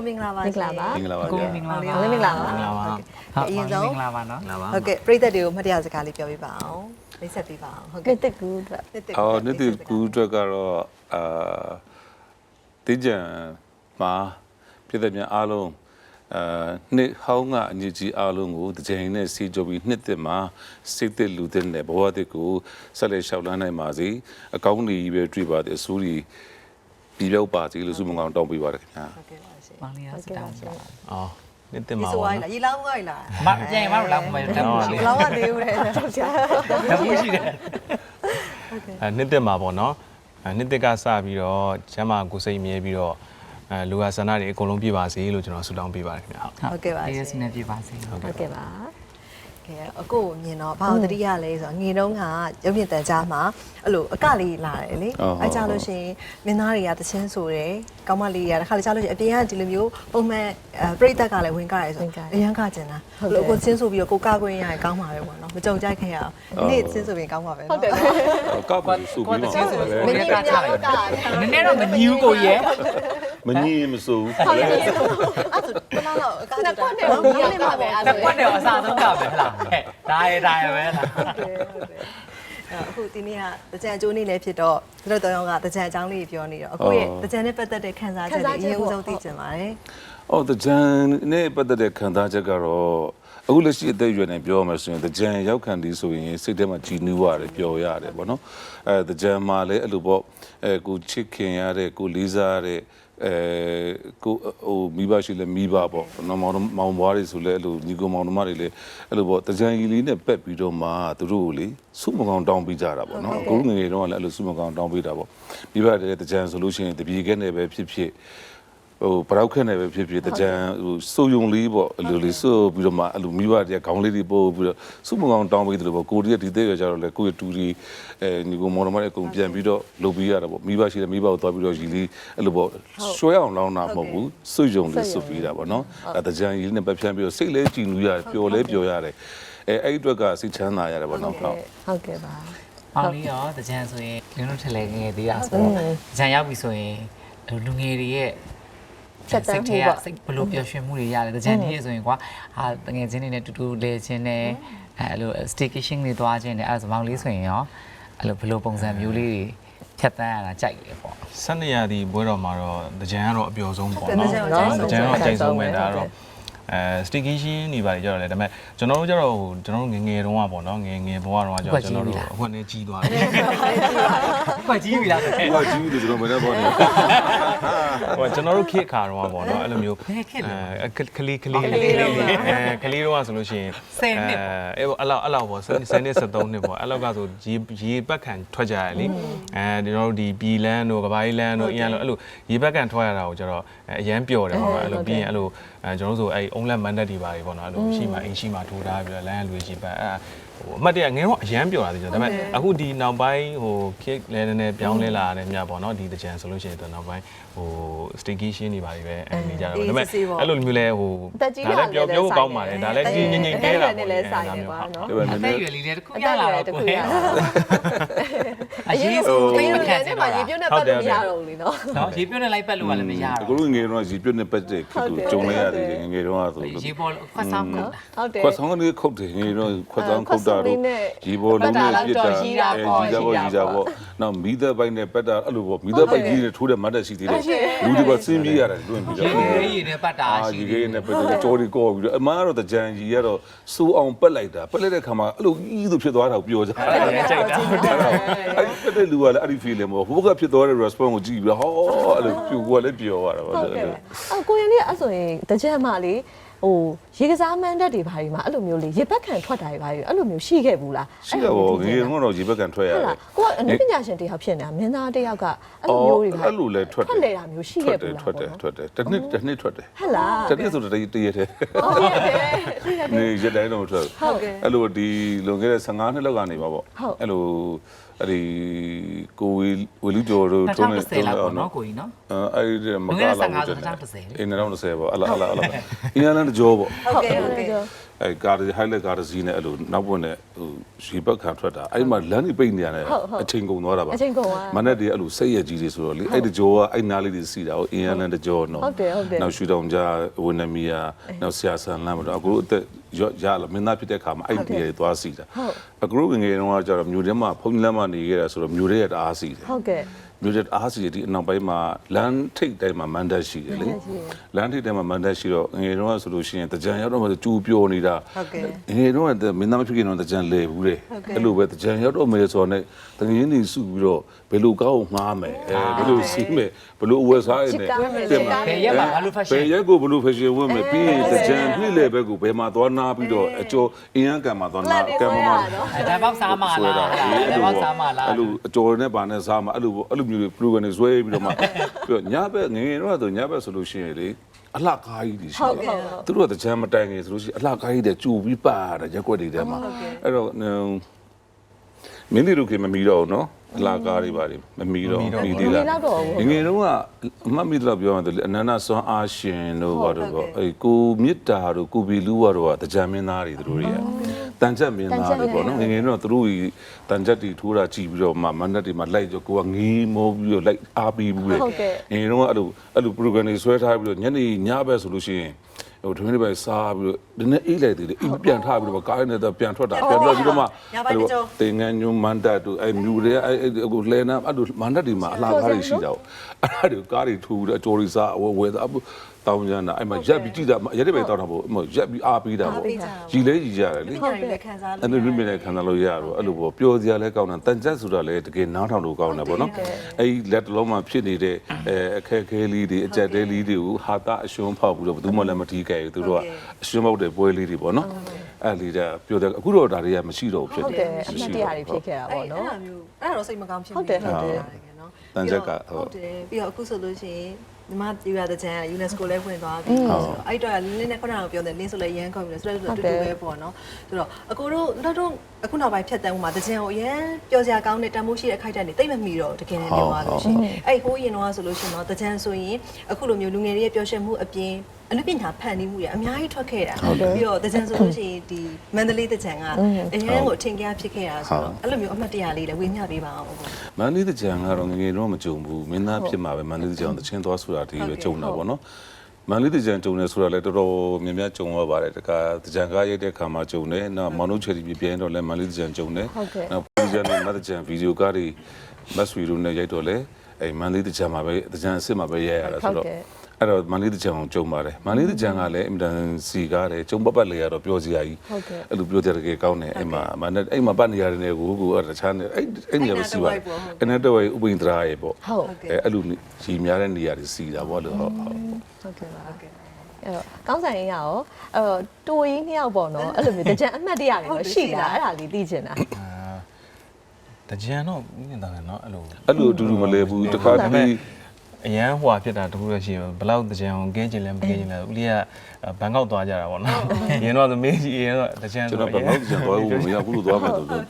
ကိုမင်္ဂလာပါမင်္ဂလာပါမင်္ဂလာပါကိုဗျာမင်္ဂလာပါမင်္ဂလာပါမင်္ဂလာပါဟုတ်အရင်ဆုံးမင်္ဂလာပါနော်ဟုတ်ကဲ့ပြည်သက်တွေကိုမှတ်တရစကားလေးပြောပြပါအောင်မိတ်ဆက်ပေးပါအောင်ဟုတ်ကဲကဲ့တက်ကူအတွက်နှစ်တစ်အော်နေ့တူကူအတွက်ကတော့အာတင်းကြံမှာပြည်သက်များအားလုံးအာနှစ်ဟောင်းကအညီကြီးအားလုံးကိုတစ်ချိန်နဲ့စီကြပြီးနှစ်သက်မှာစိတ်သက်လူသက်နဲ့ဘဝသက်ကိုဆက်လက်လျှောက်လန်းနိုင်ပါစေအကောင်းကြီးပဲတွေ့ပါတဲ့အစိုးရပြည်ပြောက်ပါစေလို့ဆုမကောင်းတောင်းပေးပါရခင်ဗျာဟုတ်ကဲ့ပါရှင် မောင်လေးကစတောင်းပြအော်နေ့တင်ဒီပါဆိုပါအိုင်လားရေလောင်းကိုင်းလားမပြန်မလို့လားမတက်ဘူးရှိဘလောင်းကသေးဦးတယ်တော့ကြာတက်ဘူးရှိတယ်အဲနေ့တင်ပါပေါ့နော်အဲနေ့တက်ကစပြီးတော့ကျမ်းမာကိုစိတ်မြဲပြီးတော့အဲလူဟာဆန္ဒတွေအကုန်လုံးပြည့်ပါစေလို့ကျွန်တော်ဆုတောင်းပေးပါတယ်ခင်ဗျာဟုတ်ဟုတ်ကဲ့ပါရှင်ရေးစနေပြပါစေဟုတ်ကဲ့ပါ ကဲအကိုကိုမြင်တော့ဘာလို့တတိယလဲဆိုတော့ငေတုံးကရုပ်မြင့်တန်ကြားမှာအဲ့လိုအကလေးလာတယ်လေအဲ့ကြလို့ရှိရင်မင်းသားတွေကတချင်းဆိုတယ်ကောင်းမလေးတွေကတခါလေကြလို့ရှိရင်အပြင်ကဒီလိုမျိုးပုံမှန်အဲပြိတက်ကလည်းဝင်ကြရဲဆိုအရန်ကကျင်တာအဲ့လိုကိုချင်းဆိုပြီးတော့ကိုကကွင်းရရင်ကောင်းပါပဲပေါ့နော်မကြုံကြိုက်ခင်ရအောင်နေ့ချင်းဆိုရင်ကောင်းပါပဲဟုတ်တယ် ကောက်ပါစုပြီးကိုတတော့ချင်းဆိုမကိုင်းရကြီးကများထားတော့တယ်တာ နည်းနည်းတော့မညူကိုရဲ မငြင်းမစိုးဟုတ်ရဲ့အဲ့ဆိုဘယ်လောက်အကနှစ်ခွက်နဲ့တော့မြင်နေမှာပဲအဲ့တက်ကွက်တယ်အစားဆုံးကပဲဟလားဟဲ့ဒါရဒါရပဲလားဟုတ်တယ်ဟုတ်တယ်အခုဒီနေ့ကတကြံအကျိုးနေ့လည်းဖြစ်တော့တို့တော့ကတကြံအကြောင်းလေးပြောနေတော့အခုရဲ့တကြံနဲ့ပတ်သက်တဲ့ခံစားချက်တွေအရင်ဦးဆုံးသိချင်ပါတယ်။အော်တကြံနဲ့ပတ်သက်တဲ့ခံစားချက်ကတော့အခုလက်ရှိအသက်အရွယ်နဲ့ပြောရမယ်ဆိုရင်တကြံရောက်ခံဒီဆိုရင်စိတ်ထဲမှာကြည်နူးရတယ်ပျော်ရတယ်ပေါ့နော်။အဲတကြံမှာလည်းအဲ့လိုပေါ့အဲကိုချစ်ခင်ရတဲ့ကိုလေးစားရတဲ့ အဲကိုဟိုမိဘရှိလဲမိဘပေါ့နော်မောင်မောင်ဘွားတွေဆိုလဲအဲ့လိုညီကိုမောင်နှမတွေလည်းအဲ့လိုပေါ့တကြံကြီးလေးနဲ့ပက်ပြီးတော့မှသူတို့ကိုလေစုမကောင်တောင်းပေးကြတာပေါ့နော်အခုငယ်ငယ်တော့လည်းအဲ့လိုစုမကောင်တောင်းပေးတာပေါ့မိဘတွေတကြံဆိုလို့ရှိရင်တပြေခဲနဲ့ပဲဖြစ်ဖြစ် ဟိုပရောက်ခက်နေပဲဖြစ်ဖြစ်တကြံဟိုစိုးယုံလေးပေါ့အလိုလေးစိုးပြီးတော့မှအလိုမိဘတွေကခေါင်းလေးတွေပို့ပြီးတော့စုမကောင်တောင်းပေးတယ်လို့ပေါ့ကိုရီးယားဒီတဲ့ရကြတော့လေကိုယ့်ရဲ့တူဒီအဲညီကိုမော်တော်မတွေအကုန်ပြန်ပြီးတော့လုပ်ပေးရတာပေါ့မိဘရှိတယ်မိဘကိုသွားပြီးတော့ရီလေးအဲ့လိုပေါ့ရွှဲအောင်လောင်းတာမဟုတ်ဘူးစွယုံလေးစွပေးတာပေါ့နော်အဲတကြံရီလေးနဲ့ပတ်ဖြန်းပြီးတော့စိတ်လဲကြည်နူးရတယ်ပျော်လဲပျော်ရတယ်အဲအဲ့ဒီအတွက်ကစိတ်ချမ်းသာရတယ်ပေါ့နော်ဟုတ်ဟုတ်ကဲ့ပါမောင်လေးရောတကြံဆိုရင်လင်းတို့ထက်လဲငယ်သေးတာဆိုတော့ကြံရောက်ပြီဆိုရင်လူငယ်တွေရဲ့ ချက်တန်းမှုပေါ့စိတ်ဘလို့ပျော်ရွှင်မှုတွေရတယ်တကြံကြီးဆိုရင်ကွာဟာတငယ်ချင်းတွေနဲ့တူတူလဲချင်းနဲ့အဲလို staycation တွေသွားခြင်းနဲ့အဲဆိုမောင်လေးဆိုရင်ရောအဲ့လိုဘလို့ပုံစံမျိုးလေးတွေဖြတ်တန်းရတာကြိုက်လေပေါ့ဆက်နေရသည့်ဘွဲတော်မှာတော့တကြံကတော့အပျော်ဆုံးပေါ့တနော်ကြံတော့တကြံတော့အကျဉ်းဆုံးပဲဒါကတော့ အဲ station နေပါလေကြတော့လေဒါပေမဲ့ကျွန်တော်တို့ကြတော့ဟိုကျွန်တော်တို့ငယ်ငယ်တုန်းကပေါ့နော်ငယ်ငယ်ဘဝတုန်းကကျတော့ကျွန်တော်တို့အခုနဲ့ကြီးသွားတယ်ကွက်ကြီးပြီလားဟိုကကြည့်တယ်ကျွန်တော်မနေ့ပေါ့နေဟိုကျွန်တော်တို့ခေတ်အခါတုန်းကပေါ့နော်အဲ့လိုမျိုးဘယ်ခေတ်လဲအဲကလေးကလေးလေးအဲကလေးတုန်းကဆိုလို့ရှိရင်ဆယ်နှစ်ပေါ့အဲအဲ့လောက်အဲ့လောက်ပေါ့10နှစ်73နှစ်ပေါ့အဲ့လောက်ကဆိုရေရေပက်ခံထွက်ကြရလေအဲဒီကျွန်တော်တို့ဒီပြည်လန်းတို့ကဘာကြီးလန်းတို့အရင်လိုအဲ့လိုရေပက်ခံထွက်ရတာကိုကျတော့အရန်ပျော်တယ်ပေါ့အဲ့လိုပြီးရင်အဲ့လိုအဲကျွန်တော်တို့ဆိုအဲ့အုံးလက်မန်တက်တွေပါတွေပေါ့နော်အဲ့လိုရှိမှအိမ်ရှိမှထိုးထားပြီးတော့လမ်းလူရေပက်အဲ့ဟိုအမှတ်တရငယ်တော့အရန်ပျော်တာတည်ကျွန်တော်ဒါပေမဲ့အခုဒီနောက်ပိုင်းဟိုခေတ်လဲနည်းနည်းပြောင်းလဲလာတဲ့မြတ်ပေါ့နော်ဒီတကြံဆိုလို့ရှိရင်တော့နောက်ပိုင်းဟို staycation တွေပါတွေပဲအဲနေကြတော့ဒါပေမဲ့အဲ့လိုမျိုးလဲဟိုတက်ကြီးဒါလာလည်းပြောပြောကောင်းပါတယ်ဒါလည်းကြီးငင်ငင်ကဲတာပေါ့လည်းလည်းဆိုင်နေပါနော်ဒါပေအမဲ့သက်အရွယ်လေးတွေတခုအရတက်လာရတော့တကိုခုယ်ရအရေးဆိုအသိရင်မကခံတစင်ည်းကတော့ရေပြုတ်နဲ့ပတ်လို့မရတော့ဘူးလीနော်နော်ရေပြုတ်နဲ့လိုက်ပတ်လို့ကလည်းမရအတော့ကိုတို့ငယ်တော့ရေပြတ်နဲ့ပတ်တဲ့ခေတ်ကိုကြုံလိုက်ရတယ်ငယ်တော့ဆိုလို့ရေပေါ်ခွတ်ဆောင်ကဟုတ်တယ်ခွက်ဆောင်ကနေခုတ်တယ်ငယ်တော့ခွက်ဆောင်ခုတ်တာတော့ရေပေါ်လုံးနဲ့ပြစ်တာအဲရီကြပေါ့ရီကြပေါ့နောက်မီးသက်ပိုက်နဲ့ပတ်တာအဲ့လိုပေါ့မီးသက်ပိုက်ကြီးနဲ့ထိုးတဲ့မတ်တက်ရှိသေးတယ်လူတွေပါစင်းပြေးရတယ်တွင်ပြီးရေတော့ရေနဲ့ပတ်တာအာရှိဒီတယ်ကေနဲ့ပတ်တဲ့ကြော်ဒီကောပြီးတော့အမားကတော့တကြံကြီးကတော့စိုးအောင်ပက်လိုက်တာပက်လိုက်တဲ့ခါမှာအဲ့လိုကြီးသူဖြစ်သွားတာကိုပြောကြတယ်ကြိုက်တာဟုတ်တယ်အဲ့ဒီပက်တဲ့လူကလည်းအဲ့ဒီ feeling ပေါ့ဟိုဘက်ကဖြစ်သွားတဲ့ response ကိုကြည့်ပြီးတော့ဟောအဲ့လိုပြူကလည်းပြောရတာပါဟုတ်ဆိုကဲ့တော့အကိုရင်လေးအဲ့ဆိုရင်တကြက်မလေးဟိုရေကစားမန်းတက်တွေဘာတွေမှာအဲ့လိုမျိုးလေးရေပက်ခံထွက်တာတွေဘာတွေအဲ့လိုမျိုးရှိခဲ့ဘူးလားရှိရပါဘူးငယ်ကတော့ရေဘက်ကန်ထွက်ရဟုတ်တယ်လားကိုကအနုပညာရှင်တယောက်ဖြစ်နေတာမင်းသားတယောက်ကအဲ့လိုမျိုးတွေဘာအဲ့လိုလဲထွက်ထွက်လေတာမျိုးရှိခဲ့ဘူးလားထွက်တယ်ထွက်တယ်တစ်နှစ်တစ်နှစ်ထွက်တယ်ဟဲ့လားတစ်နှစ်ဆိုတော့တည်းတည်းတည်းဟုတ်ရတယ်နေရက်တိုင်းတော့မထွက်ဟုတ်ကဲ့အဲ့လိုဒီလွန်ခဲ့တဲ့15နှစ်လောက်ကနေပါပေါ့ဟုတ်အဲ့လိုအဲ့ဒီကိုဝေဝေလူကျော်တို့ထုံးနေ2010လောက်ပေါ့နော်ကိုကြီးနော်အဲ့ဒီမကားလောက်2015အင်း2010ပေါ့အလားအလားအလားအင်းလန်ကြောပေါ့ဟုတ်ကဲ့ဟုတ်ကဲ့အဲကားဟိုက်လက်ကားတစ်စီးနဲ့အဲ့လိုနောက်ပွင့်နဲ့ဟိုရေဘက်ခံထွက်တာအဲ့မှာလမ်းကြီးပိတ်နေရတယ်အချိန်ကုန်သွားတာပါအချိန်ကုန်သွားမနဲ့တည်းအဲ့လိုစိတ်ရကြီးတွေဆိုတော့လေအဲ့တကြောကအဲ့နားလေးတွေစီတာဟိုအင်ယာလန်တကြောနော်ဟုတ်တယ်ဟုတ်တယ်နောက်ရှူတောင်ကြဝင်းနမီယာနောက်ဆရာဆန်လမ်းမတော့အခုအသက်ရရလာမင်းသားဖြစ်တဲ့ခါမှာအဲ့ဒီတွေသွားစီတာအခုငယ်ငယ်တုန်းကကျတော့မြို့ထဲမှာဖုန်းလမ်းမှာနေခဲ့တာဆိုတော့မြို့ထဲရတအားစီတယ်ဟုတ်ကဲ့ မြို့တဲ့အားစီဒီအနောက်ပိုင်းမှာလမ်းထိပ်တိုင်းမှာမန်တက်ရှိတယ်လေလမ်းထိပ်တိုင်းမှာမန်တက်ရှိတော့ငယ်တုန်းကဆိုလို့ရှိရင်တကြံရောက်တော့မှကျူပျော်နေတာဟုတ်ကဲ့ငယ်တုန်းကမင်းသားမဖြစ်ခင်တော့တကြံလဲဘူးလေအဲ့လိုပဲတကြံရောက်တော့မယ်ဆိုတော့ねတငင်းနေစုပြီးတော့ ဘယ်လိုကောင်းငှားမယ်အဲဘယ်လိုစီးမယ်ဘယ်လိုအဝယ်စားရမယ်ဘယ်ရက်မှာဘာလို့ဘယ် fashion ရက်ကိုဘယ်လို fashion ဝင်မယ်ပြီးရင်တကြံနှစ်လေဘက်ကိုဘယ်မှာသွားနာပြီးတော့အကျော်အင်းရန်ကံမှာသွားနာကံမှာမှာအဲဒါပေါက်စားမှာလားဒါပေါက်စားမှာလားအဲ့လိုအကျော်နဲ့ပါနဲ့စားမှာအဲ့လိုပေါ့အဲ့လိုမျိုးတွေ program တွေဆွဲပြီးတော့မှပြီးတော့ညဘက်ငယ်ငယ်တော့ဆိုညဘက်ဆိုလို့ရှိရင်လေအလှကားကြီးတွေရှိတယ်သူတို့ကတကြမ်းမတိုင်ခင်ဆိုလို့ရှိရင်အလှကားကြီးတွေကြူပြီးပါတာရက်ွက်တွေထဲမှာအဲ့တော့မင်းတို့ခင်မမီတော့ဘူးနော် အလှကားတွေပါတယ်မမီတော့မီသေးလားငငယ်တုန်းကအမှတ်မိတော့ပြောရတယ်လေအနန္တဆွမ်းအားရှင်တို့ဘာတို့ပေါ့အဲ့ကိုမြစ်တာတို့ကိုဘီလူဝါတို့ကတကြမ်းမင်းသားတွေတို့တွေကတန်ချက်မင်းသားတွေပေါ့နော်ငငယ်တုန်းကသူတို့ကြီးတန်ချက်တွေထိုးတာကြည့်ပြီးတော့မှမန္တတွေမှာလိုက်ကြကိုကငေးမောပြီးတော့လိုက်အားပြီးဘူးလေငငယ်တုန်းကအဲ့လိုအဲ့လို program တွေဆွဲထားပြီးတော့ညနေညဘက်ဆိုလို့ရှိရင် ဟိုတွင်းတွေပဲစားပြီးတော့ဒီနေ့အေးလိုက်သေးတယ်အေးပြန်ထားပြီးတော့ကားနဲ့တော့ပြန်ထွက်တာပြန်ထွက်ပြီးတော့မှတင်ငန်းညွန်းမန္တတို့အဲ့မြူတွေအဲ့ဟိုလဲနာအဲ့လိုမန္တတွေမှာအလားကားတွေရှိတာအဲ့ဒါတွေကားတွေထူပြီးတော့အကျော်တွေစားဝယ်ဝယ် တာတောင်းကြတာအဲ့မှာရက်ပြီးကြည့်တာရက်တွေပဲတောင်းတာပေါ့ရက်ပြီးအားပေးတာပေါ့ကြီးလဲကြီးကြတယ်လေပညာရေးလည်းခံစားလို့အဲ့လိုမိမိနဲ့ခံစားလို့ရတော့အဲ့လိုပေါ့ပျော်စရာလဲကောင်းတာတန်ကြက်ဆိုတာလဲတကယ်နားထောင်လို့ကောင်းတယ်ပေါ့နော်အဲ့ဒီလက်တစ်လုံးမှာဖြစ်နေတဲ့အဲအခက်အခဲလေးတွေအကြက်တဲလေးတွေကိုဟာတာအရှုံးဖောက်ပြီးတော့ဘယ်သူမှလည်းမတီးခဲ့ဘူးသူတို့ကအရှုံးဖောက်တဲ့ပွဲလေးတွေပေါ့နော်အဲ့လေးတဲ့ပျော်တယ်အခုတော့ဒါတွေကမရှိတော့ဘူးဖြစ်ဟုတ်တတယ်ယ်အမှတ်တရတွေဖြစ်ခဲ့တာပေါ့နော်အဲ့ဒါမျိုးအဲ့ဒါတော့စိတ်မကောင်းဖြစ်ဟုတ်တယ်ဟုတ်တယ်နော်တန်ချက်ကဟုတ်ဟုတ်တယ်ပြီးတော့အခုဆိုလို့ရှိရင် ညီမယူရတဲ့ချမ်းက UNESCO လည်းဝင်သွားပြီဆိုတော့အဲ့တော့လင်းနဲ့ခုနကပြောတယ်လင်းဆိုလည်းရန်ကောင်းပြီဆိုတော့တူတူပဲပေါ့နော်ဆိုတော့အကိုတို့နောက်တော့အခုနောက်ပိုင်းဖြတ်တန်းမှုမှာတကြံကိုအရန်ပျော်စရာကောင်းတဲ့တန်မိုးရှိတဲ့ခိုက်တန်းတွေတိတ်မမီတော့တကယ်လည်းပြောရလို့ရှိရင်အဲ့ဟိုးရင်တော့ဆိုလို့ရှိရင်တော့တကြံဆိုရင်အခုလိုမျိုးလူငယ်တွေရဲ့ပျော်ရွှင်မှုအပြင် အနုပညာဖန်တီးမှုရအများကြီးထွက်ခဲ့တာပြီးတော့တကြံဆိုလို့ရှိရင်ဒီမန္တလေးတကြံကအရန်ကိုအထင်ကြီးဖြစ်ခဲ့တာဆိုတော့အဲ့လိုမျိုးအမှတ်တရလေးလည်းဝေမျှပေးပါအောင်ပေါ့မန္တလေးတကြံကတော့ငယ်ငယ်တော့မကြုံဘူးမင်းသားဖြစ်မှာပဲမန္တလေးတကြံတချင်းသွားဆိုတာတည်းပဲကြုံတာပေါ့နော်မန္တလေးတကြံကြုံနေဆိုတာလည်းတော်တော်များများကြုံရပါတယ်တခါတကြံကားရိုက်တဲ့ခါမှာကြုံတယ်နောက်မောင်နှုတ်ချယ်တီပြင်းတော့လည်းမန္တလေးတကြံကြုံတယ်နောက်ပူဇာနဲ့မတ်တကြံဗီဒီယိုကားတွေမတ်ဆွေတို့နဲ့ရိုက်တော့လေအဲမန္တလေးတကြံမှာပဲတကြံအစ်စ်မှာပဲရိုက်ရတာဆိုတော့ အဲ့တော့မန္တလေးတကြံအောင်ကြုံပါတယ်မန္တလေးတကြံကလည်းအင်တန်စီကားတယ်ကြုံပတ်ပတ်လေရတော့ပြောစရာကြီးအဲ့လိုပြောကြတကယ်ကောင်းတယ်အဲ့မှာမန္တအဲ့မှာပတ်နေရတယ်နဲ့ကိုကိုအဲ့တခြားနေအဲ့အဲ့နေရာပဲစီပါတယ်အဲ့နဲ့တော့ဥပိန္ဒရာရေပေါ့ဟုတ်အဲအဲ့လိုရီများတဲ့နေရာတွေစီတာပေါ့လို့ဟုတ်ဟုတ်ဟုတ်ကဲ့ပါအဲ့တော့ကောင်းဆိုင်ရင်ရရောအဲ့တော့တူရင်းနှစ်ယောက်ပေါ့နော်အဲ့လိုမျိုးတကြံအမှတ်တရတွေတော့ရှိလားအဲ့ဒါလေးသိချင်တာတကြံတော့မြင်တာလေနော်အဲ့လိုအဲ့လိုအတူတူမလဲဘူးတခါတည်း အရန်ဟွာဖြစ်တာတခုလည်းရှိရောဘယ်လောက်တကြံအောင်ကဲကျင်လဲမကဲကျင်လဲဦးလေးကဘန်ကောက်သွားကြတာပေါ့နော်ရင်တော့သမီးကြီးရင်တော့တကြံကျွန်ဆိုတော်ဘယ်တော့ကြံသွားဘူးမရဘူးလို့သွားမယ်ဆိုတော့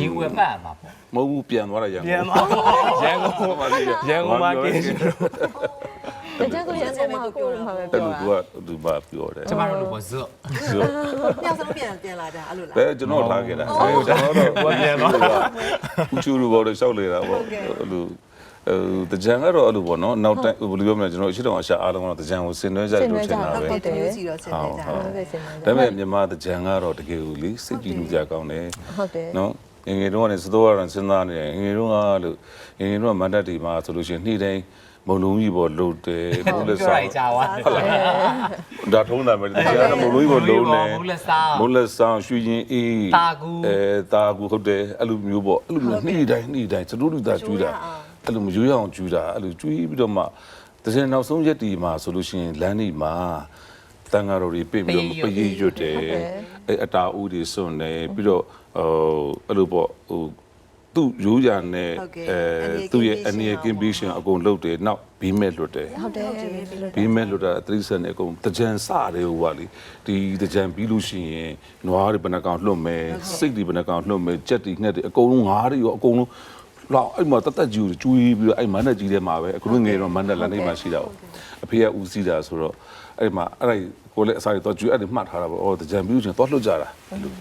ရီဝယ်ပတ်မှာပေါ့မဟုတ်ဘူးပြန်သွားရရန်ပြန်သွားရန်ကုန်ရန်ကုန်မှာကဲကျင်တကြံဆိုရင်တော့မကိုမှာပဲအဲ့ပြောလိုတာကသူကပြောတယ်ကျမတို့လိုပေါ့ဇွတ်ဆိုညောင်စလုံးပြန်ပြန်လာကြအဲ့လိုလားဘယ်ကျွန်တော်ထားခဲ့တာအဲကျွန်တော်တော့ပြန်သွားဦးချူလိုပေါ်လို့ရှောက်လေတာပေါ့အဲ့လိုအဲ တကြံကတော့အဲ့လိုပေါ့နော်နောက်တိုင်းဘယ်လိုပြောမလဲကျွန်တော်အရှိတောင်အရှာအားလုံးကတော့တကြံကိုဆင်နွှဲကြလို့ထင်တာဟုတ်ပဲကဲ့တူစီတော့ဆင်းနေကြဟုတ်တာဟုတ်ကဲ့စင်ပါဒါပေမဲ့မြန်မာတကြံကတော့တကယ်ကိုလေစိတ်ကြည်လူကြကောင်းတယ်ဟုတ်တယ်နော်ငယ်ငယ်တုန်းကနေစတော့ရစဉ်းစားနေတယ်ငယ်ငယ်တုန်းကလို့ငယ်ငယ်တုန်းကမန္တတီမှာဆိုလို့ရှိရင်နေ့တိုင်းမုံလုံးကြီးပေါ်လှုပ်တယ်ဘုလက်ပြောဆောင်လိုက်ကြပါဒါထုံးတာပဲတရားကမုံလုံးကြီးပေါ်လုံးနေဘူးလက်စားမုံလက်ဆောင်ရွှေရင်အေးတာကူအဲတာကူဟုတ်တယ်အဲ့လိုမျိုးပေါ့အဲ့လိုမျိုးနေ့တိုင်းနေ့တိုင်းစတူလူသားကျွေးတာ အဲ့လိုမရွေးအောင်ကျွေးတာအဲ့လိုကျွေးပြီးတော့မှတကယ်နောက်ဆုံးရက်ဒီမှာဆိုလို့ရှိရင်လမ်းဒီမှာတန်ဃာတော်တွေပြင်ပြီးတော့ပရေးရွတ်တယ်အဲအတာဦးတွေစွန့်တယ်ပြီးတော့ဟိုအဲ့လိုပေါ့ဟိုသူ့ရိုးရာနဲ့အဲသူ့ရဲ့အနေကင်းပြီးရှင်အကုန်လုပ်တယ်နောက်ဘီးမဲ့လွတ်တယ်ဟုတ်တယ်ဘီးမဲ့လွတ်တာသတိစက်နဲ့အကုန်တကြံစတယ်ဟိုကလေဒီတကြံပြီးလို့ရှိရင်နွားတွေဘယ်နှကောင်လွတ်မယ်စိတ်တွေဘယ်နှကောင်လွတ်မယ်ကြက်တွေငှက်တွေအကုန်လုံးငါးတွေရောအကုန်လုံး လောက်အဲ့မှာတတ်တက်ကြီးကိုကျွေးပြီးတော့အဲ့မန်းနဲ့ကြီးထဲမှာပဲအခုငယ်တော့မန်းနဲ့လမ်းလေးမှာရှိတာပေါ့အဖေကဦးစီးတာဆိုတော့အဲ့မှာအဲ့ဒါကိုလည်းအစားရတော့ကျွေးအဲ့ဒီမှတ်ထားတာပေါ့အော်တကြံပြီးချင်းတော့လွတ်ကြတာအဲ့လို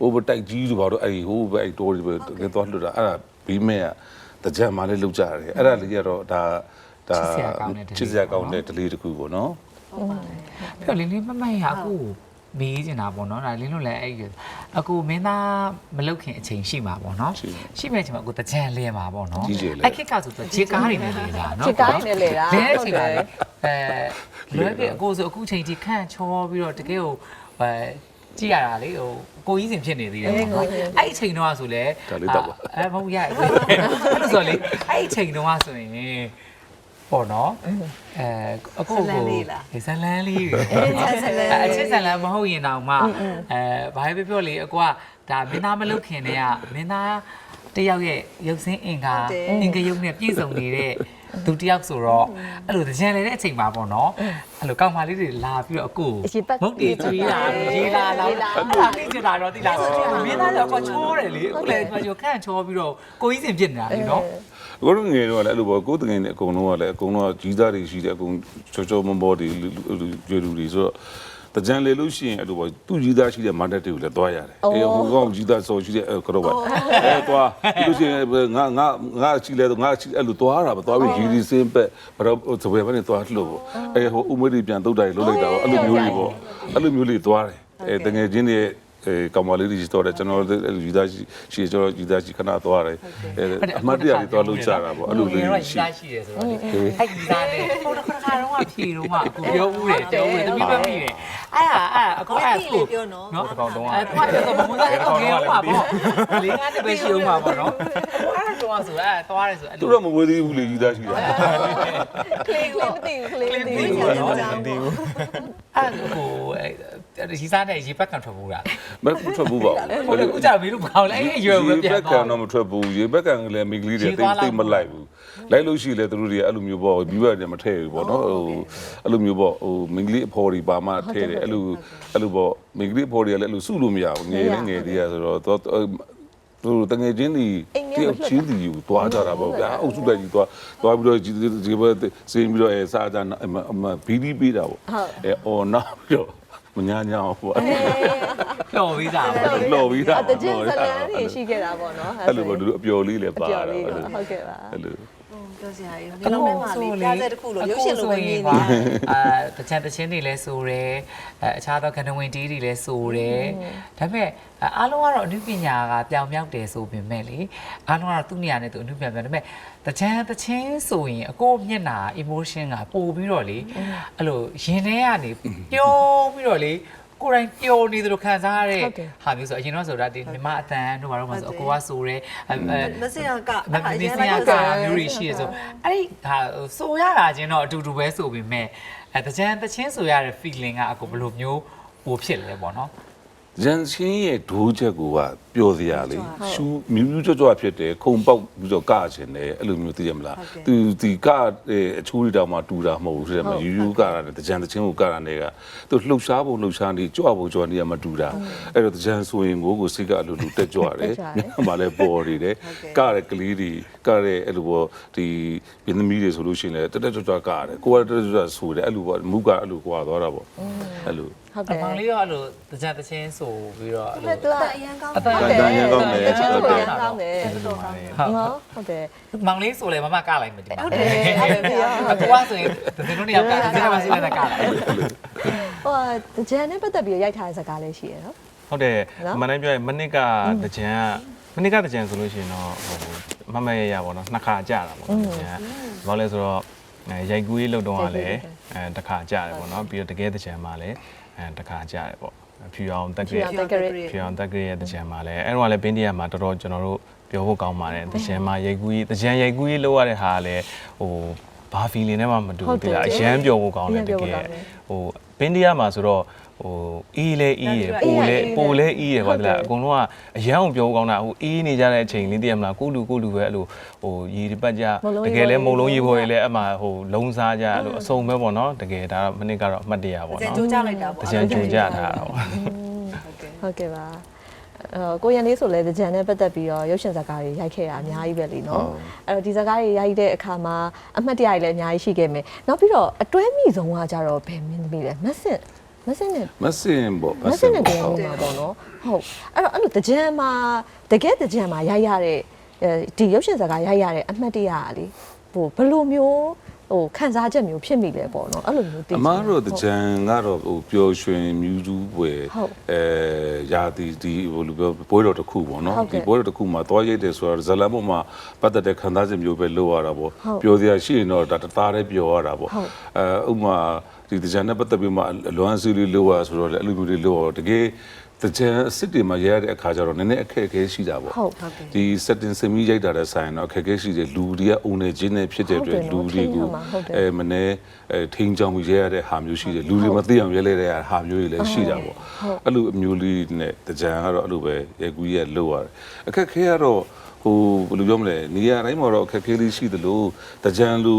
ဟိုဘတိုက်ကြီးတို့ဘာလို့အဲ့ဟိုဘအဲ့တိုးတွေပဲတကယ်တော့လွတ်တာအဲ့ဒါဘီမဲကတကြံမှလည်းလွတ်ကြတယ်အဲ့ဒါလေးကတော့ဒါဒါချစ်စရာကောင်းတဲ့ဒလေးတစ်ခုပေါ့နော်ပြီးတော့လင်းလင်းမမရအခု မေးနေတာပေါ့နော်ဒါလင်းလို့လည်းအဲ့ဒီအခုမင်းသားမလုတ်ခင်အချိန်ရှိမှာပေါ့နော်ရှိတယ်ရှိမဲ့အချိန်မှာအခုတကြံလဲမှာပေါ့နော်ကြီးကျယ်လဲအဲ့ခေတ်ကဆိုတော့ခြေကားတွေနဲ့လေတာနော်ခြေကားတွေနဲ့လေတာလဲအချိန်ပါဟုတ်တယ်အဲလွယ်ပြအခုဆိုအခုချိန်ထိခန့်ချောပြီးတော့တကယ်ကိုအဲကြည့်ရတာလေဟိုကိုကြီးစင်ဖြစ်နေသေးတယ်ပေါ့နော်အဲ့ဒီအချိန်တော့ဆိုလဲဒါလေးတော့ပါအဲမဟုတ်ရအဲ့လိုဆိုလေအဲ့ဒီအချိန်တော့ဆိုရင် ပေါ့နော်အဲအခုကိုဇလန်းလေးတွေအချစ်ဇလန်မဟုတ်ရင်တောင်မှအဲဘာပဲပြောပြောလေအကွာဒါမင်းသားမလုပ်ခင်တည်းကမင်းသားတယောက်ရဲ့ရုပ်စင်းအင်္ဂါအင်္ဂါရုပ်နဲ့ပြည့်စုံနေတဲ့သူတယောက်ဆိုတော့အဲ့လိုကြံလေတဲ့အချိန်ပါပေါ့နော်အဲ့လိုကောက်မလေးတွေလာပြီးတော့အကိုမုတ်တီကျွေးလာရေးလာလာအဲ့ဒါသိချင်တာတော့သိလားမင်းသားတော့ချောတယ်လေအခုလည်းကျွန်တော်ခန့်ချောပြီးတော့ကိုကြီးစင်ဖြစ်နေတာလေနော် ကိုတို့ငယ်တော့လည်းအဲ့လိုပေါ့ကိုယ်တငယ်နဲ့အကုန်လုံးကလည်းအကုန်လုံးကကြီးသားတွေရှိတယ်အကုန်ချောချောမောမောတွေကျွေလူတွေဆိုတော့တကြံလေလို့ရှိရင်အဲ့လိုပေါ့သူကြီးသားရှိတဲ့မန္တတွေကိုလည်းသွားရတယ်အေးဟိုကောင်ကြီးသားစော်ရှိတဲ့ကတော့ပါအဲသွားပြီးလို့ရှိရင်ငါငါငါရှိလဲငါရှိအဲ့လိုသွားတာပဲသွားပြီးဂျီဒီစင်းပက်ဘာလို့သဘယ်ဘက်နဲ့သွားလို့ပေါ့အဲဟိုဥမရီပြန်တုတ်တိုင်းလုပ်လိုက်တာပေါ့အဲ့လိုမျိုးတွေပေါ့အဲ့လိုမျိုးတွေသွားတယ်အဲတငယ်ချင်းတွေ အဲကောင်မလေးတွေတော့တယ်ကျွန်တော်တို့ယူသားရှိရှိကျွန်တော်ယူသားရှိခဏသွားတယ်အဲအမတ်တရားတွေသွားလို့ကြတာပေါ့အဲ့လိုလေးတော့ရှိရှိရှိတယ်ဆိုတော့လေအဲ့ဒီသားနဲ့ဟိုတစ်ခါတစ်ခါတော့ဖြေတော့မှအခုပြောဦးတယ်ပြောဦးတယ်တမိမမိတယ်အဲ့ဒါအဲ့ဒါအခုအဲ့ဒါကိုပြောနော်နော်တစ်ကောင်တုံးကအဲ့တော့တော့ဘုံသားတော့ငယ်ဦးမှာပေါ့လေးငါးတစ်ပဲရှိဦးမှာပေါ့နော်အဲ့ တော့ဆိုအဲ့သွားတယ်ဆိုအဲ့သူတော့မဝေးသေးဘူးလေယူသားရှိတာကလေးကလေးမသိဘူးကလေးမသိဒီဘူးလိုနော်အဲ့ကိုအဲ့ဒီစားတဲ့ရေပတ်ကန်ထွက်ဘူးလားမထွက်ဘူးပါဟိုလေဦးကြမေးလို့မကောင်းလဲအဲ့ရွယ်ပဲပြန်ဘက်သွားကန်တော့မထွက်ဘူးရေဘက်ကန်ကလည်းမိကလေးတွေတိတ်တိတ်မလိုက်ဘူးလိုက်လို့ရှိလေသူတို့တွေအဲ့လိုမျိုးပေါ့ဘီဘက်တွေမထည့်ဘူးပေါ့နော်ဟိုအဲ့လိုမျိုးပေါ့ဟိုမိကလေးအဖော်တွေပါမှထည့်တယ်အဲ့လိုအဲ့လိုပေါ့မိကလေးအဖော်တွေကလည်းအဲ့လိုစုလို့မရဘူးငယ်လေးငယ်လေးရဆိုတော့ သူတို့တငယ်ချင်းတွေတယောက်ချင်းတွေယူသွားကြတာပေါ့ဗျာအုပ်စုလိုက်ကြီးသွားသွားပြီးတော့ဒီဘက်စင်းပြီးတော့အဲစားကြဘီဘီပေးတာပေါ့အဲအော်နောက်ပြီးတော့မညာညာပေါ့တော်ပြီးသားပါလော်ပြီးတာအတကျင်းဇလန်းတွေရှိခဲ့တာပေါ့နော်အဲ့လိုပေါ့သူတို့အပျော်လေးလည်းအပါပြော်တာလေးအဲ့ကလိုဟုတ်ကဲ့ပါအဲ့လို ပြောစရာကြီးဒီလိုမှလေပြတဲ့တစ်ခုလို့ရုပ်ရှင်လိုပဲမြင်နေအာတချင်တချင်းတွေလည်းစိုးတယ်အဲအခြားသောကဏ္ဍဝင်တီးတွေလည်းစိုးတယ်ဒါပေမဲ့အားလုံးကတော့အနုပညာကပြောင်မြောက်တယ်ဆိုပေမဲ့လေအားလုံးကတော့သူ့နေရာနဲ့သူအနုပညာပြောဒါပေမဲ့တချင်တချင်းဆိုရင်အကိုမျက်နှာ emotion ကပို့ပြီးတော့လေအဲ့လိုရင်ထဲကနေပျော်ပြီးတော့လေ ကိုယ်တိုင်ပျော်နေသလိုခံစားရတဲ့ဟာမျိုးဆိုအရင်တော့ဆိုတာဒီမြမအတန်တို့ဘာလို့မှဆိုအကိုကဆိုရဲအဲ မစင်ရကမမင်းစရာကမျိုးတွေရှိရဆိုအဲ့ဒီဟာဆိုရတာချင်းတော့အတူတူပဲဆိုပေမဲ့အဲတကြံတချင်းဆိုရတဲ့ feeling ကအခုဘယ်လိုမျိုးဟိုဖြစ်လဲပေါ့နော်ရန်ချင်းရဲ့ဒိုးချက်ကိုကပျော်စရာလေရှူမြူးမြူးကြွကြွဖြစ်တယ်ခုံပေါက်ပြီးတော့ကချင်တယ်အဲ့လိုမျိုးသိရမလားသူဒီကအချိုးတွေတောင်မှတူတာမဟုတ်ဘူးသိရမလားယူယူကတာနဲ့တကြံတချင်းကိုကတာနဲ့ကသူလှုပ်ရှားဖို့လှုပ်ရှားနေကြွဖို့ကြွနေရမတူတာအဲ့တော့တကြံဆိုရင်ကိုကိုစိတ်ကအလိုလိုတက်ကြွတယ်ညမှာလည်းပေါ်နေတယ်ကတဲ့ကလေးတွေကတဲ့အဲ့လိုပေါ့ဒီဗီသမီတွေဆိုလို့ရှိရင်လည်းတက်တက်ကြွကြွကတယ်ကိုကတက်တက်ကြွကြွဆိုတယ်အဲ့လိုပေါ့မူကအဲ့လိုကွာသွားတာပေါ့အဲ့လိုဟုတ်အကဲ့မောင်လေးရောအဲ့လိုတကြံတချင်းဆိုပြီးတော့အဲ့လိုသူကအရန်ကောင်းအတန်အတန်ရန်ကောင်းတယ်တချို့ဟုတ်ကတယ်ကောင်းတယ်ဟုတ်နော်ဟုတ်တယ်မောင်လေးဆိုလဲမမကလိုက်မယ်ဒီမှာဟုတ်တယ်ဟုတ်တယ်အကူကဆိုရင်ဒီလိုနေရာကဒီကမှာဆိုရင်လည်းကလိုက်ဟိုဂျန်နဲ့ပတ်သက်ပြီးရိုက်ထားတဲ့ဇာတ်ကားလေးရှိရနော်ဟုတ်တယ်နော်အမှန်တမ်းပြောရင်မနစ်ကတကြံကမနစ်ကတကြံဆိုလို့ရှိရင်တော့ဟိုမမရရပါတော့နှစ်ခါကြာတာပေါ့နော်တကြံကဘာလဲဆိုတော့အဲရိုက်ကူးရေးလုပ်တော့ကလည်းအဲတစ်ခါကြာတယ်ပေါ့နော်ပြီးတော့တကယ်တကြံမှာလည်းအဲတစ်ခါကြာတယ်ပေါ့ ဖြူအောင်တက်ကြဖြူအောင်တက်ကရစ်ဖြူအောင်တက်ကြရဲ့တကြံမှာလည်းအဲ့တော့လည်းပင်းတရမှာတော်တော်ကျွန်တော်တို့ပြောဖို့ကောင်းပါတယ်တကြံမှာရိုက်ကူးရေးတကြံရိုက်ကူးရေးလုပ်ရတဲ့ဟာကလည်းဟိုဘာ feeling နဲ့မှမတူဟုတ်ဘူးတယ်တိလားအရန်ပြောဖို့ကောင်းတယ်အရန်တပြောကဖို့ယ်ကောင်းတယ်ဟိုပင်းတရမှာဆိုတော့ ဟိုအေးလဲအေးရယ်ပိုလဲပိုလဲအေးရယ်ဟုပါတ်တတယ်လားအကုန်လုံးကအရန်အောင်ပြောဖို့ကောင်းတာဟိုအေးနေကြတဲ့အချိန်လေးတည်ရမလားကိုလူကိုလူပဲအဲ့လိုဟိုရေဒီပတ်ကြမုန့်လုံးတရေကယ်လဲပေါ်မုံလုံးရေရေပေါ်ပေါ်ရေလဲအမှဟိုလုံးစားကြအဲ့လိုအစုံပဲပေါ့နော်တကယ်ဒါတော့မနစ်ကတော့အမှတ်တရပေါ့ကျန်နော်ကြိုးကြလိုက်တာပေါ့တကြံကြုံကြတာတော့ဟုတ်ကဲ့ပါအဲကိုရန်လေးဆိုလဲကြံနဲ့ပတ်သက်ပြီးတော့ရုပ်ရှင်ဇာတ်ကားတွေရိုက်ခဲ့တာအများကြီးပဲလीနော်အဲ့တော့ဒီဇာတ်ကားတွေရိုက်တဲ့အခါမှာအမှတ်တရတွေလည်းအများကြီးရှိခဲ့မယ်နောက်ပြီးတော့အတွဲမိဆုံးကကြတော့ဘယ်မင်းသမီးလဲမက်ဆင် မက်ဆင်နဲ့မစင်ပေါ့မက်ဆင်နဲ့တရားဝင်မှာပေါ့နော်ဟုတ်အဲ့တော့အဲ့လိုကြံမှာတကယ်ကြံမှာရိုက်ရတဲ့အဲဒီရုပ်ရှင်ဇာတ်ကားရိုက်ရတဲ့အမှတ်တရကလေဟိုဘယ်လိုမျိုး ဟိုခံစားချက်မျိုးဖြစ်မိလဲပေါ့နော်အဲ့လိုမျိုးသိချအင်မားတယ်တို့တကြံကတော့ဟိုပျော်ရွှင်မြူးတူးပွဲဟုတ်အဲရာသီဒီဟိုလိုပြောပွဲတော်တစ်ခုပေါ့နော်ဟုတ်ကဲ့ဒီပွဲတော်တစ်ခုမှာသွားရိုက်တယ်ဆိုတော့ဇလန်ပေါ်မှာပတ်သက်တဲ့ခံစားချက်မျိုးပဲလိုရတာပေါ့ဟုတ်ပျော်စရာရှိရင်တော့ဒါတသားတည်းပျော်ရတာပေါ့ဟုတ်အဲဥပမာဒီတကြံနဲ့ပတ်သက်ပြီးမှအလွမ်းစီလေးလိုရဆိုတော့လေအလူမျိုးလေးလိုရတော့တကယ် တကြံအစ်စ်တွေမှာရရတဲ့အခါကျတော့နည်းနည်းအခက်အခဲရှိတာပေါ့ဟုတ်ဒီ setting စမီးရိုက်တာတဲ့ဆိုင်တော့အခက်အခဲရှိတယ်လူတွေကအုံနေခြင်းနဲ့ဖြစ်တဲ့အတွက်ဟုလူတ်တယ်တွေကိုနော်ထိန်းရမှာဟုတ်တယ် အဲမနေ့အဲထိန်းချောင်းပြီးရဲရတဲ့ဟာမျိုးရှိတယ်လူတွေမသိအောင်ရဲလဲတဲ့ဟာမျိုးတွေလည်းရှိတာပေါ့အဲ့လိုအမျိုးလေးနဲ့တကြံကတော့အဲ့လိုပဲရဲကူကြီးကလှုပ်ရတယ်အခက်ခဲကတော့ ဟိုဘယ်လိုပြောမလဲနေရာတိုင်းမှာတော့အခက်ခဲလေးရှိသလိုတကြံလူ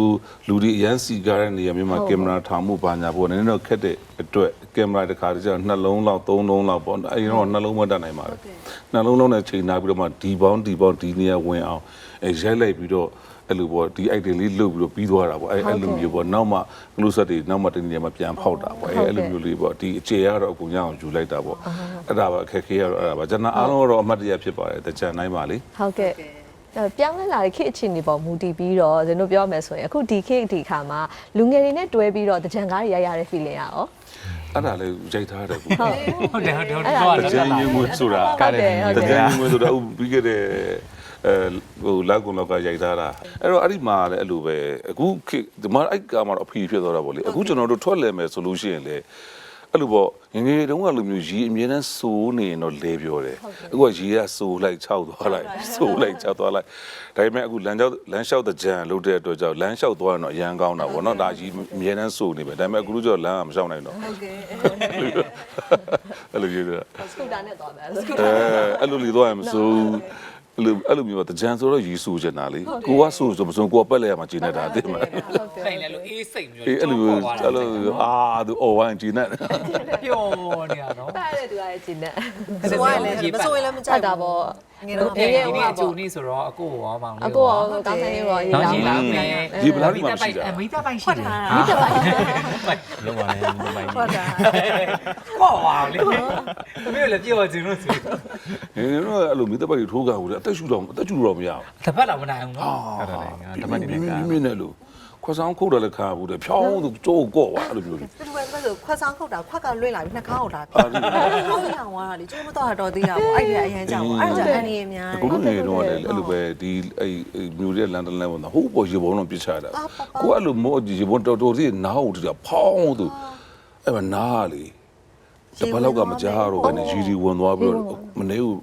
လူတွေအရန်စီကားတဲ့နေရာမျိုးမှာကင်မရာထောင်မှုပါညာပေါ့နည်းနည်းတော့ခက်တဲ့အတွက်ကင်မရာတစ်ခါတည်းကျတော့နှလုံးလောက်သုံးလုံးလောက်ပေါ့အဲ့ဒီတော့နှလုံးမတက်နိုင်ပါဘူးနှလုံးလုံးနဲ့ချိန်နာပြီးတော့မှဒီပေါင်းဒီပေါင်းဒီနေရာဝင်အောင်အဲရိုက်လိုက်ပြီးတော့ အဲ့လိုပေါ့ဒီ item လေးလုတ်ပြီးတော့ပြီးသွားတာပေါ့အဲ့အဲ့လိုမျိုးပေါ့နောက်မှ close up တွေနောက်မှတနေ့မှပြန်ဖောက်တာပေါ့အဲ့အဲ့လိုမျိုးလေးပေါ့ဒီအခြေရကတော့အကုန်ရအောင်ယူလိုက်တာပေါ့အဲ့ဒါပါအခက်ခဲရတော့အဲ့ဒါပါကျွန်တော်အားလုံးတော့အမှတ်တရဖြစ်ပါတယ်တကြံတိုင်းပါလေဟုတ်ကဲ့အဲ့ပြောင်းလဲလာတဲ့ခေတ်အခြေအနေပေါ်မူတည်ပြီးတော့ဇင်တို့ပြောမယ်ဆိုရင်အခုဒီခေတ်ဒီခါမှာလူငယ်တွေနဲ့တွဲပြီးတော့တကြံကားတွေရိုက်ရတဲ့ feeling อ่ะဩအဲ့ဒါလေးရိုက်ထားတယ်ကိုဟုတ်တယ်ဟုတ်တယ်ဟုတ်အဲ့တယ်ဒါတကြံရင်ဝင်ဆိုတာဟုတ်တယ်ဟုတ်တတယ်ကြံရင်ဝင်ဆိုတာဥပြီးခဲ့တဲ့ အဲဟိုလောက်ကုံလောက်ကရိုက်ထားတာအဲ့တော့အဲ့ဒီမှာလည်းအဲ့လိုပဲအခုခေတ်ဒီမှာအဲ့ကမှာတော့အဖီဖြစ်သွားတာပေါ့လေအခုကျွန်တော်တို့ထွက်လဲမယ်ဆိုလို့ရှိရင်လေအဲ့လိုပေါ့ငယ်ငယ်တုန်းကလိုမျိုးရီအမြဲတမ်းစိုးနေရင်တော့လဲပြောတယ်အခုကရီကစိုးလိုက်ခြောက်သွားလိုက်စိုးလိုက်ခြောက်သွားလိုက်ဒါပေမဲ့အခုလမ်းလျှောက်လမ်းလျှောက်တဲ့ကြံလို့တဲ့အတွက်ကြောင့်လမ်းလျှောက်သွားရင်တော့အရန်ကောင်းတာပေါ့နော်ဒါရီအမြဲတမ်းစိုးနေပဲဒါပေမဲ့အခုတို့ကြောင့်လမ်းကမလျှောက်နိုင်တော့ဟုတ်ကဲ့အဲ့လိုပြောတာစကူတာနဲ့သွားမယ်စကူအဲအဲ့လိုလီတော့ရမစိုး အဲ့လိုအဲ့လိုမျိုးတကြံဆိုတော့ရီစိုးချင်တာလေကိုကစိုးဆိုမစိုးကိုကပက်လဲရမှာကျင်းနေတာတိမဆိုင်လည်းလို့အေးစိတ်မျိုးအေးအဲ့လိုမျိုးအဲ့လိုအာသူအော်ဝိုင်းကျင်းနေပျော်နေတာနော်တားတဲ့သူကလည်းကျင်းနေဆိုရလည်းမဆိုရင်လည်းမကြိုဟုက်တ်တာပေါ့ ငယ်တော့ဒီနေ့ဒီနေ့အကျိုးနေ့ဆိုတော့အကိုရောမောင်လေးအကိုရောကောင်းဆိုင်ရောရေးနော်လာရေးတာလာမယ်ဒီဗလားဒီမှာရှိတာမိသားပိုင်ရှိတယ်မိသားပိုင်လုံးဝလည်းမပိုင်ဟုတ်တာကောပါလေတမီးလည်းပြောချင်လို့ဆိုငယ်ငယ်တော့အဲ့လိုမိသက်ပိုက်ထိုးကဘူးလေအသက်ရှူတော့အသက်ရှူတော့မရဘူးတစ်ပတ်တော့မနိုင်ဘူးနော်အဲ့ဒါလည်းငါတပတ်နေနဲ့ကမြင်းမြင်းနဲ့လို့ ခွက်ဆောင်ခုတ်တယ်လည်းခါဘူးတဲ့ဖြောင်းသူကြိုးကော့သွားအဲ့လိုမျိုးလေ သူတို့ကဆိုခွက်ဆောင်ခုတ်တာခွက်ကလွင့်လာပြီးနှာခေါင်းကိုလာပြီးဟောင်းရောင်သွားတာလေကျိုးမတော့တော့သေးတာပေါ့အဲ့ဒီအရင်ကြောင်အဲ့ဒါကြောင့်အန်ဒီအများကိုတို့နေတော့လေအဲ့လိုပဲဒီအဲ့မျိုးရဲ့လန်ဒန်လန်ပေါ့နော်ဟိုးပေါ်ရေပုံတော့ပြစ်ချတာကိုအဲ့လိုမောရေပုံတော်တော်စီနားဟုတ်တယ်ဖောင်းသူအဲ့မနားလေ တပတ်လောက်ကမကြားတော့ဘယ်နဲ့ရီရီဝင်သွားပြီးတော့မနေဘူး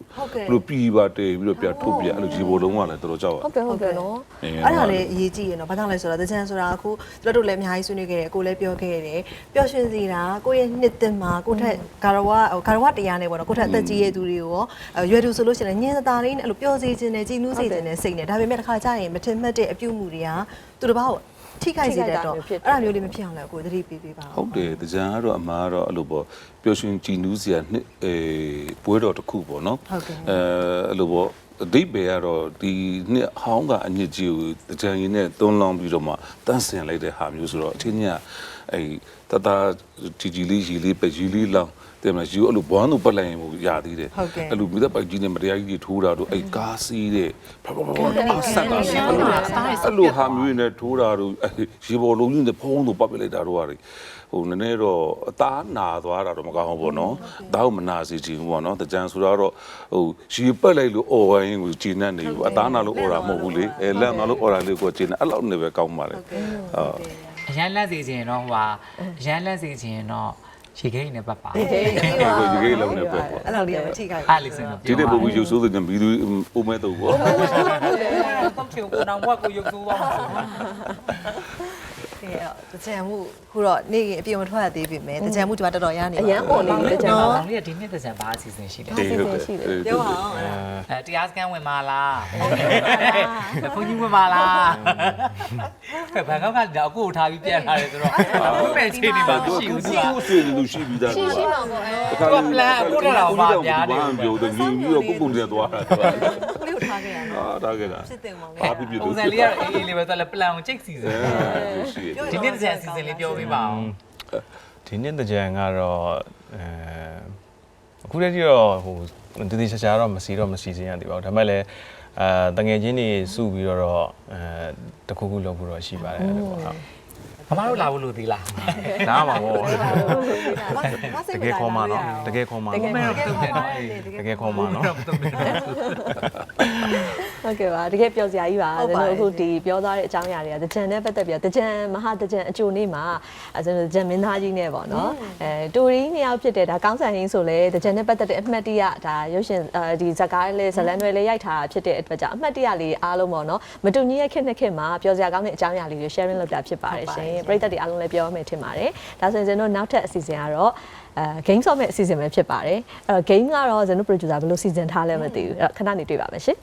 ဘလို့ပြီးပါတည်ပြီးတော့ပြထုတ်ပြအဲ့လိုရေပုံလုံးကလည်းတော်တော်ကြောက်ရဟုတ်တယ်ဟုတ်တယ်နော်အဲ့ဒါလည်းအရေးကြီးရနော်ဘာကြောင့်လဲဆိုတော့တကြံဆိုတာအခုတို့တို့လည်းအများကြီးဆွေးနွေးခဲ့တယ်ကိုလည်းပြောခဲ့တယ်ပျော်ရွှင်စီတာကိုရဲ့နှစ်သက်မှာကိုထက်ကာရဝကာရဝတရားနဲ့ပေါ့နော်ကိုထက်အသက်ကြီးရဲ့သူတွေကိုရောရွယ်သူဆိုလို့ရှိရင်ညင်သာလေးနဲ့အဲ့လိုပျော်စေခြင်းနဲ့ကြည်နူးစေခြင်းနဲ့စိတ်နဲ့ဒါပေမဲ့တစ်ခါကြာရင်မထင်မှတ်တဲ့အပြုမှုတွေကသူတစ်ပါးကို ထိခိုက်စေတတ်တော့အဲ့ဒါမျိုးလေးမဖြစ်အောင်လည်းကိုသတိပေးပေးပါဟုဦးတ်တယ်တကြံကတော့အမားကတော့အဲ့လိုပေါ့ပျော်ရွှင်ကြည်နူးစရာနှစ်အဲပွဲတော်တစ်ခုပေါ့နော်ဟုတ်ကဲ့အဲအဲ့လိုပေါ့အဓိပ္ပာယ်ကတော့ဒီနှစ်ဟောင်းကအညစ်ကြီးကိုတကြံရင်းနဲ့သွန်းလောင်းပြီးတော့မှတန့်စင်လိုက်တဲ့ဟာမျိုးဆိုတော့အချင်းကြီးကအဲတတជីជីလေးရီလေးပဲရီလေးလောင်း တယ်မလားယူအဲ့လိုဘွမ်းတို့ပတ်လိုက်ရင်ဟိုရသေးတယ်အဲ့လိုမီးသက်ပိုက်ကြီးနဲ့မတရားကြီးတွေထိုးတာတို့အဲ့ကားစီးတဲ့ဘာဘာဘာအဆက်တာအဲ့လိုအဲ့လိုဟာမျိုးနဲ့ထိုးတာတို့ရေပေါ်လုံးကြီးနဲ့ဖုံးတို့ပတ်ပစ်လိုက်တာတို့ဟာဟိုနည်းနည်းတော့အသားနာသွားတာတော့မကောင်းဘူးပေါ့နော်။ဒါ့ကိုမနာစီချင်ဘူးပေါ့နော်။တကြံဆိုတော့ဟိုရေပက်လိုက်လို့အော်ဝိုင်းကိုခြေနဲ့နေဘူး။အသားနာလို့အော်တာမဟုတ်ဘူးလေ။အဲလက်နာလို့အော်တာလေးကိုခြေနဲ့အဲ့လောက်နေပဲကောင်းပါလေ။ဟုတ်။ရန်လက်စီချင်တော့ဟိုဟာရန်လက်စီချင်တော့ ရေခိတ်နဲ့ပတ်ပါဒီကိလုံးနဲ့ပဲပေါ့အဲ့လောက်လေးကမထိခိုက်အားလေးစင်တော့ဒီနေ့ပုံပြီးရုပ်ဆိုးတဲ့ဘီသူအိုမဲတော့ပေါ့တော့ချင်ကိုတော့ဘွားကိုရုပ်ဆိုးပါမှာ ကဲတော့တကြံမှုခုတော့နေရင်အပြင်မထွက်ရသေးပြီမယ်တကြံမှုဒီမှာတော်တော်ရနေပါအရန်ပေါ်နေပြီတကြံမောမှာင်လေးကဒီနှစ်သက်ဆန်ဘာအစီအစဉ်ရှိလဲအစီအစဉ်ရှိတယ်ပြောပါအောင်အဲ့ဒါအဲတရားစခန်းဝင်ပါလားဘုန်းကြီးဝင်ပါလားဘန်ကောက်ကဒါအကိုကိုထားပြီးပြန်လာတယ်ဆိုတော့အခုပဲချိန်နေပါသူမရှိကဘူးသူသူက့ဆွေလူရှိပြီးသားရှိရှိမှာပေါ့အဲတခါဘာပြောတယ်လူမျိုးကိုကုန်တယ်သွားတာခုလေးကို ထားခဲ့ရနော်အာဒါကလားဖြစ်တယ်မောင်ဘာဖြစ်ဖြစ်ပုံစံလေးကတော့အေးအေးလေးပဲဆိုတော့ plan ကိုချိန်စီစဉ်ရှိရဒီနေ့တစ်ချက်အစီအစဉ်လေးပြောပေးပါအောင်ဒီနှစ်တကြံကတော့အဲအခုတည်းကတော့ဟိုတည်တည်ချာချာတော့မစီတော့မစီစဉ်ရသေးပါဘူးဒါပေမဲ့လည်းအဲတငယ်ချင်းတွေစုပြီးတော့အဲတခုခုလုပ်ဖို့တော့ရှိပါတယ်အဲ့လိုပေါ့ဟုတ် မမတို့လာဖို့လို့သေးလားဒါမှမဟုတ်ဘာတစိတ်ကယ်ခေါ်မှာနော်တကယ်ခေါ်မှာတကယ်နော်တကယ်ခေါ်ပါတကယ်ခေါ်မှာနော်ဟုတ်ကဲ့ပါတကယ်ပြောစရာကြီးပါဟုတ်ကျွန်ပါတော်ရဲ့အခုဒီပြောသွားတဲ့အကြောင်းအရာတွေကတကြံနဲ့ပတ်သက်ပြီးတော့တကြံမဟာတကြံအကျိုးနေ့မှာအဲကျွန်တော်တကြံမင်းသားကြီးနဲ့ပေါ့နော်အဲတူရီနှစ်ယောက်ဖြစ်တဲ့ဒါကောင်းဆန်ရင်းဆိုလဲတကြံနဲ့ပတ်သက်တဲ့အမှတ်တရဒါရုပ်ရှင်အဲဒီဇာတ်ကားလေးဇလန်တွေလေးရိုက်ထားတာဖြစ်တဲ့အတွက်ကြောင့်အမှတ်တရလေးအားလုံးပေါ့နော်မတူညီရဲ့ခေတ်နှစ်ခေတ်မှာပြောစရာကောင်းတဲ့အကြောင်းအရာလေးတွေ sharing လုပ်တာဖြစ်ပါတယ်ရှင်ပရိသတ်တွေအားလုံးလည်းပြောရမယ်ထင်ပါတယ်ဒါဆိုရင်ကျွန်တော်နောက်ထပ်အစီအစဉ်ကတော့အဲ game ဆော့မဲ့အစီအစဉ်ပဲဖြစ်ပါတယ်အဲ့တော့ game ကတော့ကျွန်တော် producer ဘယ်လိုစီစဉ်ထားလဲမသိဘူးအဲ့တော့ခဏနေတွေ့ပါမယ်ရှင်